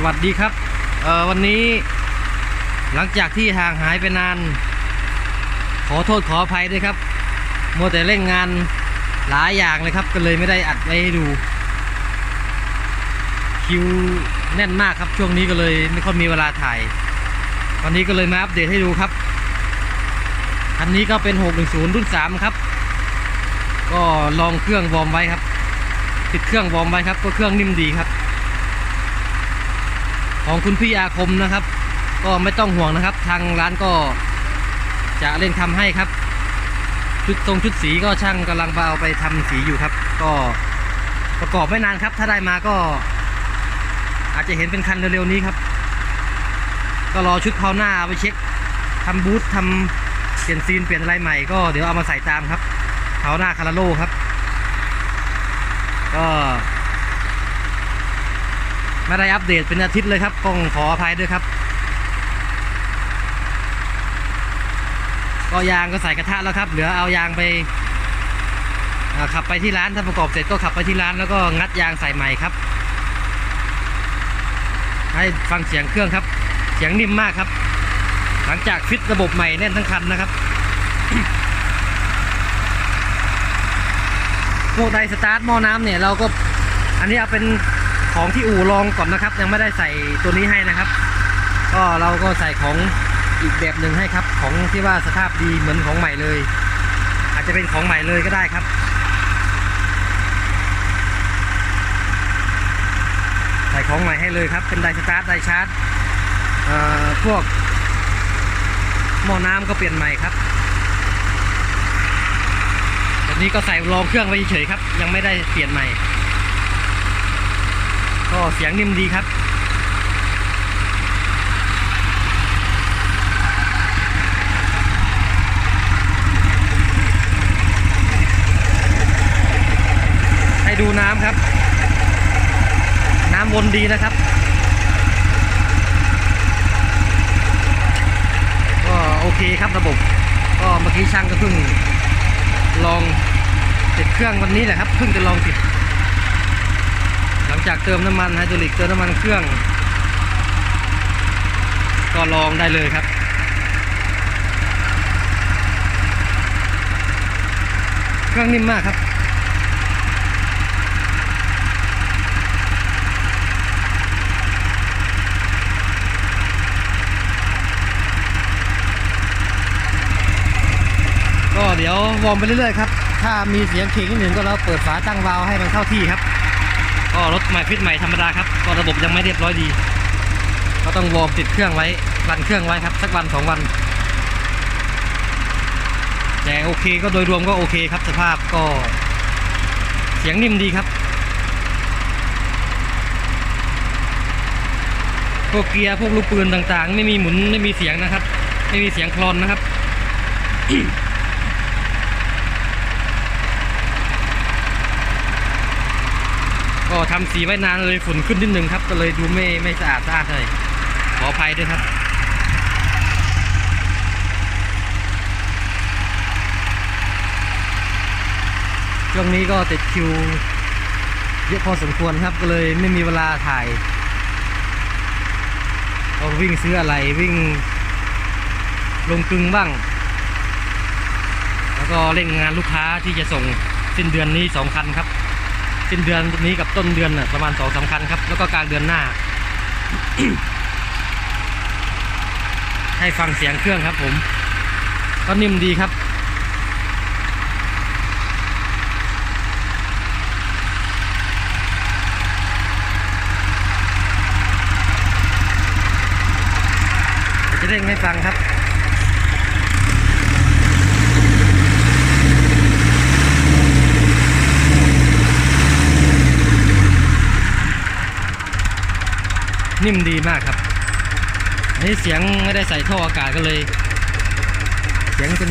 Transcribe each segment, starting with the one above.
สวัสดีครับเอ่อวันนี้หลังจากที่ห่างหายไปนาน ขอโทษขออภัยด้วยครับ มัวแต่เร่งงานหลายอย่างเลยครับ ก็เลยไม่ได้อัดไว้ให้ดู คิวแน่นมากครับช่วงนี้ก็เลยไม่ค่อยมีเวลาถ่าย วันนี้ก็เลยมาอัปเดตให้ดูครับ อันนี้ก็เป็น 610 รุ่น 3 ครับ ก็ลองเครื่องวอร์มไว้ครับ ติดเครื่องวอร์มไว้ครับก็เครื่องนิ่มดีครับ ของคุณพี่อาคมนะครับ ก็ไม่ต้องห่วงนะครับ ทางร้านก็จะเร่งทำให้ครับ ชุดตรงชุดสีก็ช่างกำลังเอาไปทำสีอยู่ครับ ก็ประกอบไม่นานครับ ถ้าได้มาก็ อาจจะเห็นเป็นคันเร็วๆนี้ครับ ก็รอชุดเพาหน้าไปเช็คทำบูธทำเปลี่ยนซีนเปลี่ยนอะไรใหม่ก็เดี๋ยวเอามาใส่ตามครับเพาหน้าคาราโลครับ ก็ ไม่ได้อัปเดตเป็นอาทิตย์เลยครับต้องขออภัยด้วยครับ ก็ยางก็ใส่กระทะแล้วครับ เหลือเอายางไปขับไปที่ร้านถ้าประกอบเสร็จก็ขับไปที่ร้านแล้วก็งัดยางใส่ใหม่ครับ ให้ฟังเสียงเครื่องครับ เสียงนิ่มมากครับ หลังจากฟิตระบบใหม่แน่นทั้งคันนะครับพวกไดสตาร์ทหม้อน้ำเนี่ยเราก็อันนี้เอาเป็น ของที่อู่ลองก่อนนะครับ ยังไม่ได้ใส่ตัวนี้ให้นะครับ ก็เราก็ใส่ของอีกแบบหนึ่งให้ครับ ของที่ว่าสภาพดีเหมือนของใหม่เลย อาจจะเป็นของใหม่เลยก็ได้ครับใส่ของใหม่ให้เลยครับ เป็นไดสตาร์ทไดชาร์จเอ่อพวกหม้อน้ำก็เปลี่ยนใหม่ครับแบบนี้ก็ใส่รองเครื่องไว้เฉยครับ ยังไม่ได้เปลี่ยนใหม่ ก็เสียงนิ่มดีครับให้ดูน้ำครับ น้ำวนดีนะครับ ก็โอเคครับระบบ ก็เมื่อกี้ช่างก็เพิ่งลองติดเครื่องวันนี้แหละครับเพิ่งจะลองติด หลังจากเติมน้ำมันไฮดรอลิกเติมน้ำมันเครื่อง ก็ลองได้เลยครับ เครื่องนิ่มมากครับก็เดี๋ยววอร์มไปเรื่อยๆครับ ถ้ามีเสียงเข่งนิดหนึ่งก็เราเปิดฝาตั้งวาล์วให้มันเข้าที่ครับ ก็รถใหม่ฟิตใหม่ธรรมดาครับก็ระบบยังไม่เรียบร้อยดี ก็ต้องวอร์มติดเครื่องไว้รันเครื่องไว้ครับ สักวันสองวัน แต่โอเคก็โดยรวมก็โอเคครับสภาพก็ เสียงนิ่มดีครับพวกเกียร์พวกลูกปืนต่างๆ ไม่มีหมุนไม่มีเสียงนะครับ ไม่มีเสียงคลอนนะครับ ทำสีไว้นานเลยฝุ่นขึ้นนิดนึงครับ ก็เลยดูไม่ไม่สะอาดสะอาดเลยขออภัยด้วยครับช่วงนี้ก็ติดคิว เยอะพอสมควรครับก็เลยไม่มีเวลาถ่ายก็วิ่งซื้ออะไรวิ่ง ลงกึงบ้าง แล้วก็เร่งงานลูกค้าที่จะส่งสิ้นเดือนนี้สองคันครับ สิ้นเดือนนี้กับต้นเดือนน่ะประมาณสองสาคัญครับ แล้วก็กลางเดือนหน้า ให้ฟังเสียงเครื่องครับผม ก็นิ่มดีครับ จะเร่งให้ฟังครับ นิ่มดีมากครับอันนี้เสียงไม่ได้ใส่ท่ออากาศก็เลย เสียงเป็น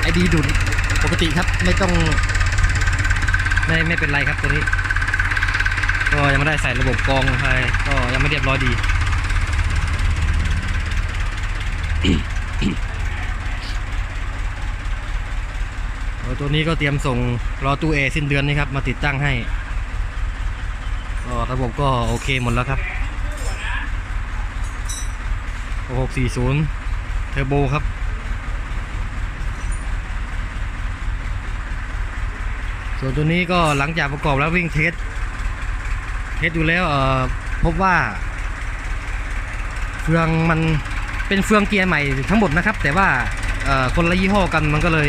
ไอดีดุดปกติครับไม่ต้องไม่ไม่เป็นไรครับตัวนี้ ก็ยังไม่ได้ใส่ระบบกองไรก็ยังไม่เรียบร้อยดีตัวนี้ก็เตรียมส่งรอตู้เอสิ้นเดือนนี้ครับ มาติดตั้งให้ก็ระบบก็โอเคหมดแล้วครับ 640 เทอร์โบครับ ส่วนตัวนี้ก็หลังจากประกอบแล้ววิ่งเทส เทสดูแล้วพบว่า เฟืองมันเป็นเฟืองเกียร์ใหม่ทั้งหมดนะครับ แต่ว่าคนละยี่ห้อกันมันก็เลย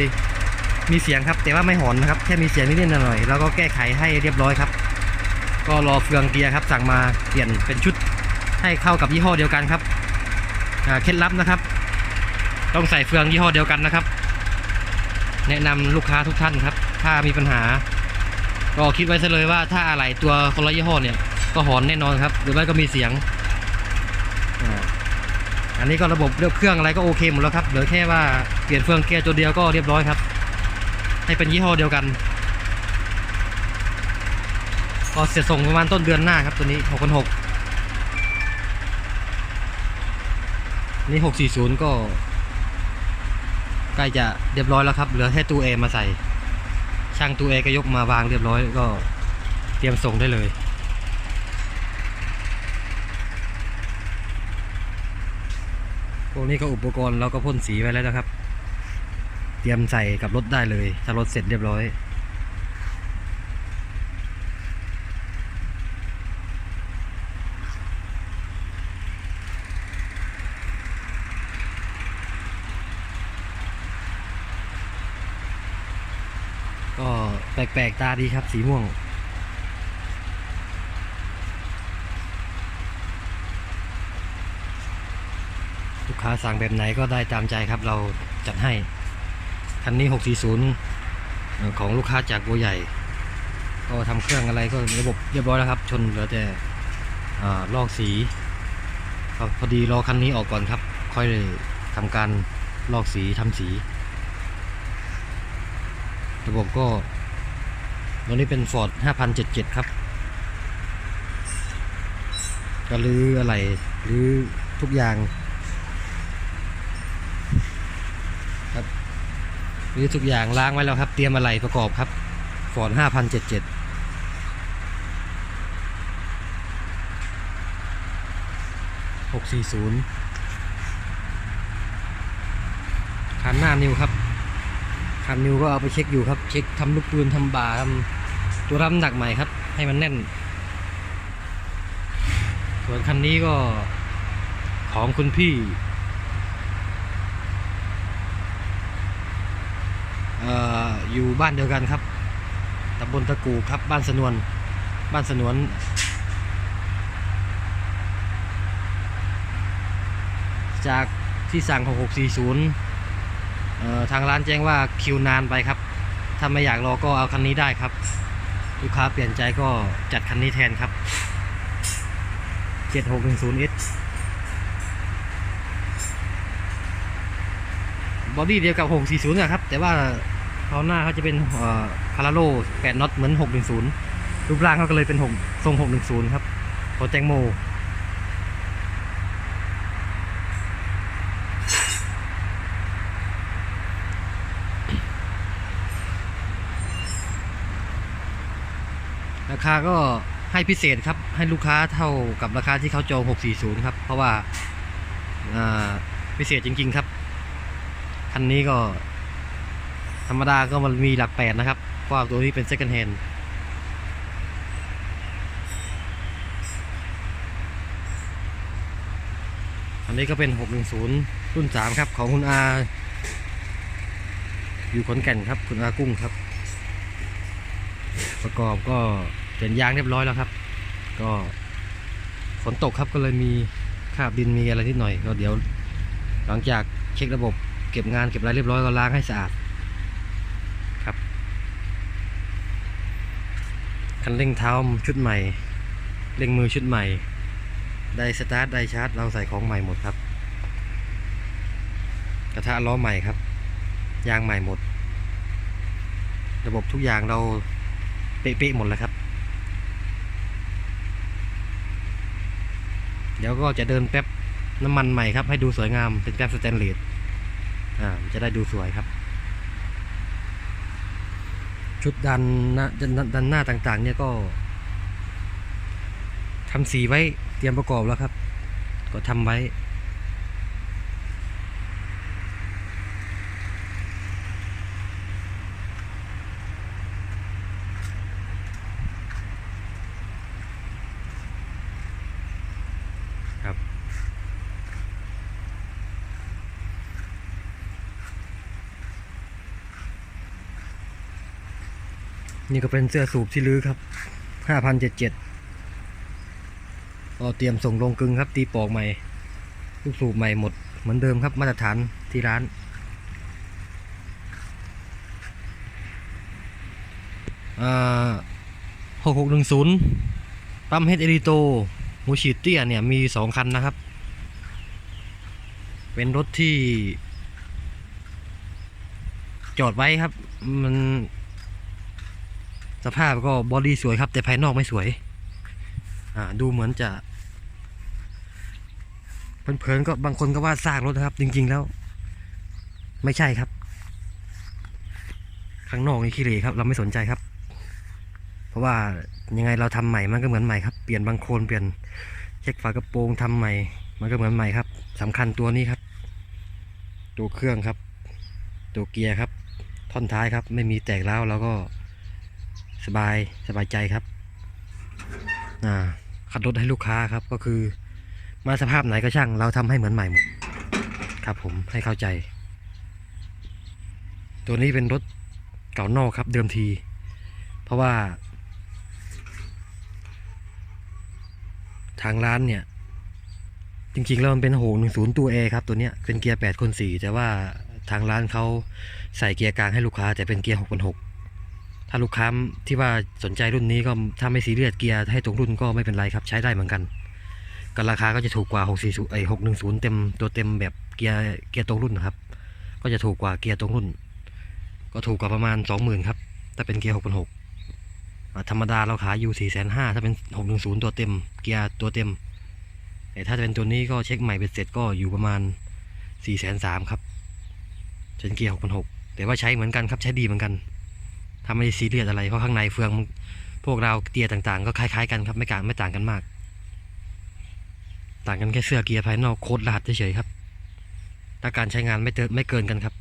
มีเสียงครับ แต่ว่าไม่หอนนะครับ แค่มีเสียงนิดๆหน่อยๆแล้วก็แก้ไขให้เรียบร้อยครับ ก็รอเฟืองเกียร์ครับสั่งมาเปลี่ยนเป็นชุดให้เข้ากับยี่ห้อเดียวกันครับ เคล็ดลับนะครับ ต้องใส่เฟืองยี่ห้อเดียวกันนะครับ แนะนำลูกค้าทุกท่านครับ ถ้ามีปัญหา ก็คิดไว้ซะเลยว่าถ้าอะไรตัวคนละยี่ห้อเนี่ย ก็หอนแน่นอนครับ หรือไม่ก็มีเสียง อันนี้ก็ระบบเลือกเครื่องอะไรก็โอเคหมดแล้วครับเหลือแค่ว่าเปลี่ยนเฟืองเกียร์ตัวเดียวก็เรียบร้อยครับ ให้เป็นยี่ห้อเดียวกันก็เสร็จส่งประมาณต้นเดือนหน้าครับตัวนี้ 6 6 0นี่640ก็ใกล้จะเรียบร้อยแล้วครับ เหลือแค่ตู้เอมาใส่ ช่างตู้เอก็ยกมาวางเรียบร้อยก็เตรียมส่งได้เลยพวกนี้ก็อุปกรณ์เราก็พ่นสีไว้แล้วนะครับ เตรียมใส่กับรถได้เลย ถ้ารถเสร็จเรียบร้อย ก็แปลกๆตาดีครับสีม่วง ลูกค้าสั่งแบบไหนก็ได้ตามใจครับเราจัดให้ คันนี้ 640 ของลูกค้าจากบัวใหญ่ ก็ทำเครื่องอะไรก็ระบบเรียบร้อยแล้วครับ ชนเหลือแต่ลอกสีพอดีรอคันนี้ออกก่อนครับ ค่อยทำการลอกสีทำสี ระบบก็ตัวนี้เป็น Ford 5077 ครับก็รื้ออะไรรื้อทุกอย่างครับรื้อทุกอย่างล้างไว้แล้วครับ เตรียมอะไรประกอบครับ Ford 5077 640คันหน้านิวครับ คันนิวก็เอาไปเช็คอยู่ครับ เช็คทำลูกปืนทำบ่าทำตัวรำหนักใหม่ครับ ให้มันแน่น ส่วนคันนี้ก็ของคุณพี่เอ่ออยู่บ้านเดียวกันครับตำบลตะกูครับ บ้านสนวน บ้านสนวน จากที่สั่ง 6640เอ่อ ทางร้านแจ้งว่าคิวนานไปครับ ถ้าไม่อยากรอก็เอาคันนี้ได้ครับ ลูกค้าเปลี่ยนใจก็จัดคันนี้แทนครับ 7610S บอดี้เดียวกับ 640นะครับ แต่ว่าเขาหน้าเขาจะเป็นคาราโล8น็อตเหมือน 610 รูปร่างเขาก็เลยเป็น 6 ทรง 610 ครับโปรแตงโม คาก็ให้พิเศษครับ ให้ลูกค้าเท่ากับราคาที่เขาจอง 640 ครับ เพราะว่าพิเศษจริง ๆ ครับ คันนี้ก็ ธรรมดาก็มันมีหลักแปดนะครับเพราะว่าตัวนี้เป็น second hand อันนี้ก็เป็น 610 รุ่น 3 ครับ ของคุณอา อยู่ขอนแก่นครับ คุณอากุ้งครับ ประกอบก็ เปลี่ยนยางเรียบร้อยแล้วครับ ก็ฝนตกครับก็เลยมีคราบดินมีอะไรนิดหน่อย ก็เดี๋ยว หลังจากเช็คระบบเก็บงานเก็บอะไรเรียบร้อยก็ล้างให้สะอาดครับคันเร่งเท้าชุดใหม่เร่งมือชุดใหม่ได้สตาร์ทได้ชาร์จเราใส่ของใหม่หมดครับ กระทะล้อใหม่ครับ ยางใหม่หมด ระบบทุกอย่างเราเป๊ะๆหมดแล้วครับ ดี๋ยวก็จะเดินแป๊บน้ำมันใหม่ครับ ให้ดูสวยงามเป็นแป๊บสแตนเลสอ่าจะได้ดูสวยครับ ชุดดันหนะดันดันหน้าต่างๆ เนี่ยก็ทำสีไว้เตรียมประกอบแล้วครับ ก็ทำไว้ นี่ก็เป็นเสื้อสูบที่ลื้อครับห้าพันเจ็ดเจ็ดก็เตรียมส่งลงกึงครับ ตีปอกใหม่ลูกสูบใหม่หมดเหมือนเดิมครับมาตรฐานที่ร้านหกหกหนึ่งศูนย์ปั๊มเฮดเอริโตมูชิเตียเนี่ยมีสองคันนะครับ เป็นรถที่ จอดไว้ครับ มัน สภาพก็บอดี้สวยครับ แต่ภายนอกไม่สวย อ่า ดูเหมือนจะเพลินๆก็บางคนก็ว่าซากรถนะครับ จริง ๆ แล้ว ไม่ใช่ครับ ข้างนอกนี่ขี้เหร่ครับ เราไม่สนใจครับ เพราะว่ายังไงเราทำใหม่มันก็เหมือนใหม่ครับ เปลี่ยนบางโคลนเปลี่ยนเช็คฝากระโปรงทำใหม่ มันก็เหมือนใหม่ครับสำคัญตัวนี้ครับ ตัวเครื่องครับ ตัวเกียร์ครับ ท่อนท้ายครับ ไม่มีแตกแล้วเราก็ สบายสบายใจครับอ่าขัดรถให้ลูกค้าครับก็คือ มาสภาพไหนก็ช่าง เราทำให้เหมือนใหม่หมดครับ ผมให้เข้าใจ ตัวนี้เป็นรถเก่านอกครับ เดิมที เพราะว่า ทางร้านเนี่ย จริงๆแล้วมันเป็นหกหนึ่งศูนย์ตัว A ครับตัวเนี้ยเป็นเกียร์แปดคนสี่แต่ว่าทางร้านเขาใส่เกียร์กลางให้ลูกค้าแต่เป็นเกียร์หกคนหก ถ้าลูกค้าที่ว่าสนใจรุ่นนี้ก็ถ้าไม่ซีเรียสเกียร์ให้ตรงรุ่นก็ไม่เป็นไรครับใช้ได้เหมือนกันก็ราคาก็จะถูกกว่าหกสี่ไอหกหนึ่งศูนย์เต็มตัวเต็มแบบเกียร์เกียร์ตรงรุ่นนะครับ ก็จะถูกกว่าเกียร์ตรงรุ่น ก็ถูกกว่าประมาณสองหมื่นครับถ้าเป็นเกียร์หกพันหกธรรมดาเราขายอยู่สี่แสนห้าถ้าเป็นหกหนึ่งศูนย์ตัวเต็ม เกียร์ตัวเต็มแต่ถ้าจะเป็นตัวนี้ก็เช็คใหม่เป็นเสร็จก็อยู่ประมาณสี่แสนสามครับเป็นเกียร์หกพันหกแต่ว่าใช้เหมือนกันครับใช้ดีเหมือนกัน ถ้าไม่ได้ซีเรียสอะไรเพราะข้างในเฟืองพวกเราเกียร์ต่างๆ ก็คล้ายๆกันครับไม่ต่างไม่ต่างกันมาก ต่างกันแค่เสื้อเกียร์ภายนอกโค้ดรหัสเฉยๆครับถ้าการใช้งานไม่เติไม่เกินกันครับ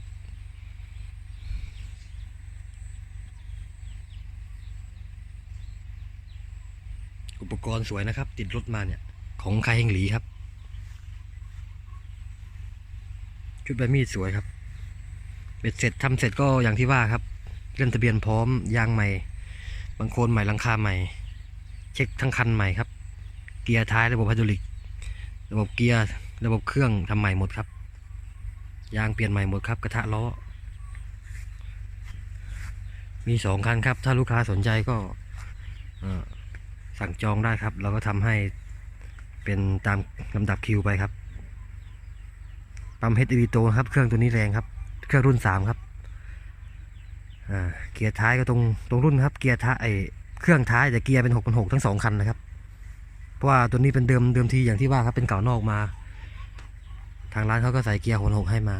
อุปกรณ์สวยนะครับ ติดรถมาเนี่ย ของใคายเฮงหลีครับ ชุดใบมีดสวยครับ เบ็ดเสร็จทำเสร็จก็อย่างที่ว่าครับ เลื่อนทะเบียนพร้อมยางใหม่ บางโคนใหม่ลังคาใหม่ เช็คทั้งคันใหม่ครับ เกียร์ท้ายระบบไฮดรอลิก ระบบเกียร์ระบบเครื่องทำใหม่หมดครับ ยางเปลี่ยนใหม่หมดครับ กระทะล้อ มีสองคันครับ ถ้าลูกค้าสนใจก็สั่งจองได้ครับ เราก็ทำให้เป็นตามลำดับคิวไปครับปั๊มเฮดอีโตครับ เครื่องตัวนี้แรงครับ เครื่องรุ่นสามครับ เกียร์ท้ายก็ตรงตรงรุ่นครับ เกียร์ท้ายไอเครื่องท้ายแต่เกียร์เป็นหกเป็นหกทั้งสองคันนะครับ เพราะว่าตัวนี้เป็นเดิมเดิมทีอย่างที่ว่าครับเป็นเก่านอกมา ทางร้านเขาก็ใส่เกียร์หกหกให้มา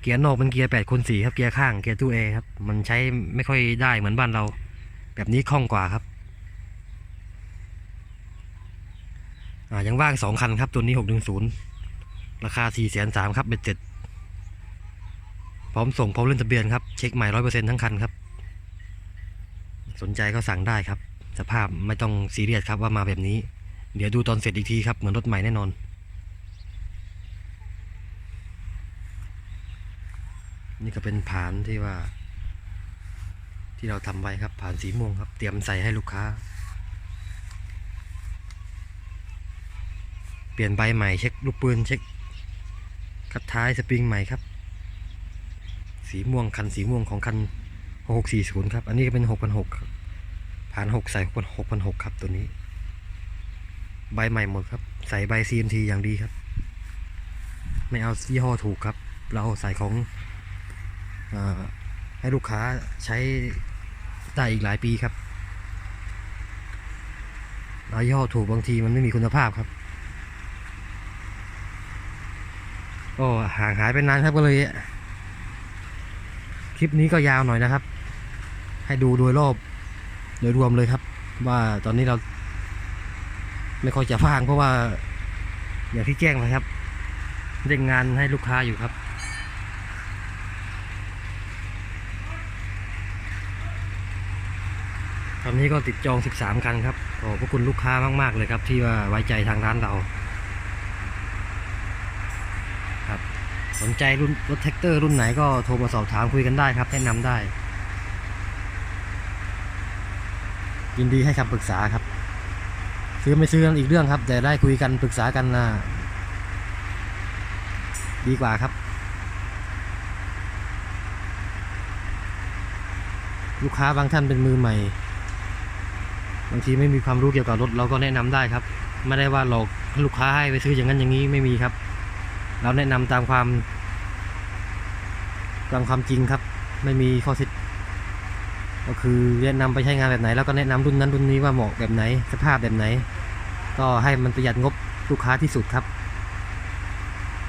เกียร์นอกเป็นเกียร์แปดคนสี่ครับเกียร์ข้างเกียร์ตู้เอครับมันใช้ไม่ค่อยได้เหมือนบ้านเรา แบบนี้คล่องกว่าครับอ่ายังว่างสองคันครับตัวนี้หกหนึ่งศูนย์ราคาสี่แสนสามครับเบ็ดเจ็ด พร้อมส่งพร้อมเล่นทะเบียนครับ เช็คใหม่ร้อยเปอร์เซ็นต์ทั้งคันครับ สนใจก็สั่งได้ครับ สภาพไม่ต้องซีเรียสครับว่ามาแบบนี้ เดี๋ยวดูตอนเสร็จอีกทีครับ เหมือนรถใหม่แน่นอน นี่ก็เป็นผานที่ว่า ที่เราทำไว้ครับผานสีม่วงครับ เตรียมใส่ให้ลูกค้า เปลี่ยนใบใหม่เช็คลูกปืนเช็คคัดท้ายสปริงใหม่ครับ สีม่วงคันสีม่วงของคัน 6640 ครับ อันนี้ก็เป็น6,600ครับผ่าน 6 ใส่6,600ครับตัวนี้ ใบใหม่หมดครับ ใส่ใบ CMT อย่างดีครับ ไม่เอายี่ห้อถูกครับ เราใส่ของอให้ลูกค้าใช้ได้อีกหลายปีครับเอายี่ห้อถูกบางทีมันไม่มีคุณภาพครับก็ห่างหายไปนานครับก็เลย คลิปนี้ก็ยาวหน่อยนะครับ ให้ดูโดยรอบโดยรวมเลยครับ ว่าตอนนี้เรา ไม่ค่อยจะฟางเพราะว่า อย่างที่แจ้งไปครับเร่งงานให้ลูกค้าอยู่ครับตอนนี้ก็ติดจอง 13 คันครับขอบพระคุณลูกค้ามาก ๆ เลยครับ ที่ว่าไว้ใจทางร้านเรา ครับ สนใจรุ่นรถแท็กเตอร์รุ่นไหนก็โทรมาสอบถามคุยกันได้ครับ แนะนำได้ ยินดีให้คำปรึกษาครับ ซื้อไม่ซื้อกันอีกเรื่องครับ แต่ได้คุยกันปรึกษากันนะดีกว่าครับ ลูกค้าบางท่านเป็นมือใหม่บางทีไม่มีความรู้เกี่ยวกับรถเราก็แนะนำได้ครับ ไม่ได้ว่าหลอกลูกค้าให้ไปซื้ออย่างนั้นอย่างนี้ไม่มีครับ เราแนะนำตามความ ตามความจริงครับ ไม่มีข้อเท็จก็คือแนะนำไปใช้งานแบบไหน แล้วก็แนะนำรุ่นนั้นรุ่นนี้ว่าเหมาะแบบไหน สภาพแบบไหน ก็ให้มันประหยัดงบลูกค้าที่สุดครับ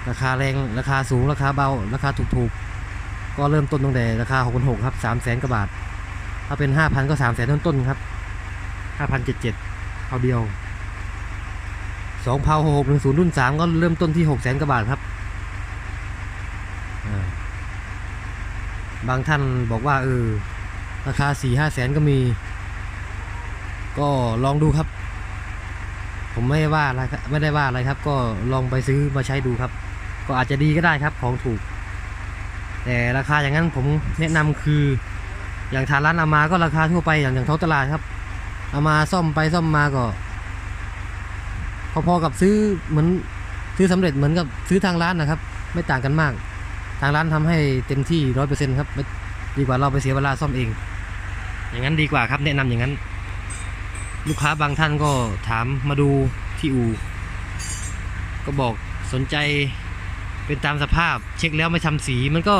ราคาแรงราคาสูงราคาเบาราคาถูกๆ ก็เริ่มต้นตั้งแต่ราคา6 6 0 0ครับ3 0 0แสนกว่าบาท ถ้าเป็น 5,000 ก็3 0 0แสนต้นๆครับ5,077เอาเดียว 2เผา610รุ่น3ก็เริ่มต้นที่6 0แสนกว่าบาทครับ บางท่านบอกว่าเออราคา4 5แสนก็มี ก็ลองดูครับ ผมไม่ว่าอะไรครับไม่ได้ว่าอะไรครับ ก็ลองไปซื้อมาใช้ดูครับ ก็อาจจะดีก็ได้ครับของถูก แต่ราคาอย่างนั้นผมแนะนำคือ อย่างทางร้านอามาก็ราคาทั่วไปอย่างอย่างท้องตลาดครับ อามาซ่อมไปซ่อมมาก็ พอๆกับซื้อเหมือนซื้อสำเร็จเหมือนกับซื้อทางร้านนะครับ ไม่ต่างกันมาก ทางร้านทำให้เต็มที่ร้อยเปอร์เซ็นต์ครับดีกว่าเราไปเสียเวลาซ่อมเอง อย่างนั้นดีกว่าครับ แนะนำอย่างนั้น ลูกค้าบางท่านก็ถามมาดูที่อู่ก็บอกสนใจเป็นตามสภาพ เช็คแล้วไม่ทำสีมันก็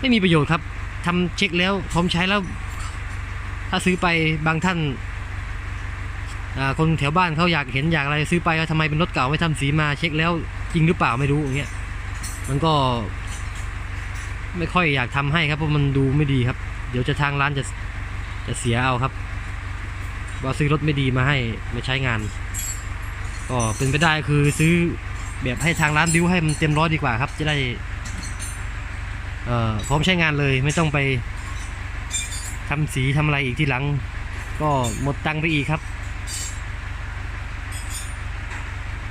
ไม่มีประโยชน์ครับทำเช็คแล้วพร้อมใช้แล้ว ถ้าซื้อไปบางท่าน คนแถวบ้านเขาอยากเห็นอยากอะไรซื้อไปว่าทำไมเป็นรถเก่าไม่ทำสีมาเช็คแล้วจริงหรือเปล่าไม่รู้อย่างเงี้ยมันก็ ไม่ค่อยอยากทำให้ครับเพราะมันดูไม่ดีครับ เดี๋ยวจะทางร้านจะจะเสียเอาครับว่าซื้อรถไม่ดีมาให้ไมาใช้งานก็เป็นไปได้คือซื้อแบบให้ทางร้านดิวให้มันเต็มร้อยดีกว่าครับ จะได้พร้อมใช้งานเลยไม่ต้องไปทำสีทำอะไรอีกทีหลัง ก็หมดตังค์ไปอีกครับ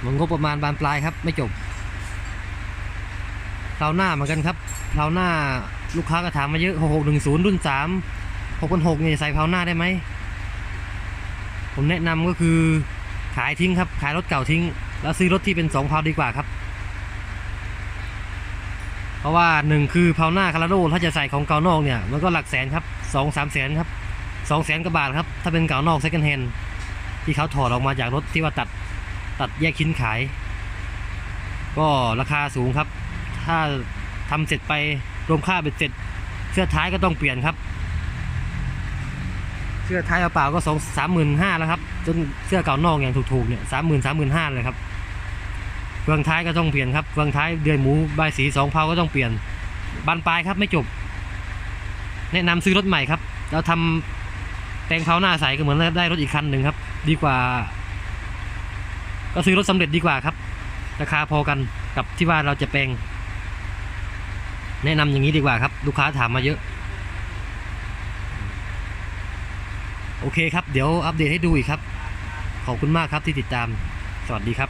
หมดงบประมาณบานปลายครับ ไม่จบคราวหน้าเหมือนกันครับคราวหน้าลูกค้าก็ถามมาเยอะหกหนึ่งศูนย์รุ่นสามหกพันหกนี่ยใส่คราวหน้าได้ไหม ผมแนะนำก็คือขายทิ้งครับ ขายรถเก่าทิ้ง แล้วซื้อรถที่เป็นสองเพาดีกว่าครับ เพราะว่าหนึ่งคือเพาหน้าคาราโดถ้าจะใส่ของเก่านอกเนี่ยมันก็หลักแสนครับสองสามแสนครับสองแสนกว่าบาทครับ ถ้าเป็นเก่านอก second hand ที่เขาถอดออกมาจากรถที่ว่าตัด ตัดแยกชิ้นขาย ก็ราคาสูงครับ ถ้าทำเสร็จไปรวมค่าเบ็ดเสร็จ เสื้อท้ายก็ต้องเปลี่ยนครับ เสื้อท้ายเปล่าก็สองสามหมื่นห้าแล้วครับ จนเสื้อเก่านอกอย่างถูกๆเนี่ยสามหมื่นสามหมื่นห้าเลยครับเฟืองท้ายก็ต้องเปลี่ยนครับเฟืองท้ายเดือยหมูใบสีสองเพาก็ต้องเปลี่ยนบานปลายครับไม่จบ แนะนำซื้อรถใหม่ครับ เราทำแต่งเพาหน้าใสก็เหมือนได้รถอีกคันหนึ่งครับ ดีกว่า ก็ซื้อรถสำเร็จดีกว่าครับ ราคาพอกันกับที่ว่าเราจะแปลง แนะนำอย่างนี้ดีกว่าครับ ลูกค้าถามมาเยอะ โอเคครับ เดี๋ยวอัปเดตให้ดูอีกครับ ขอบคุณมากครับที่ติดตาม สวัสดีครับ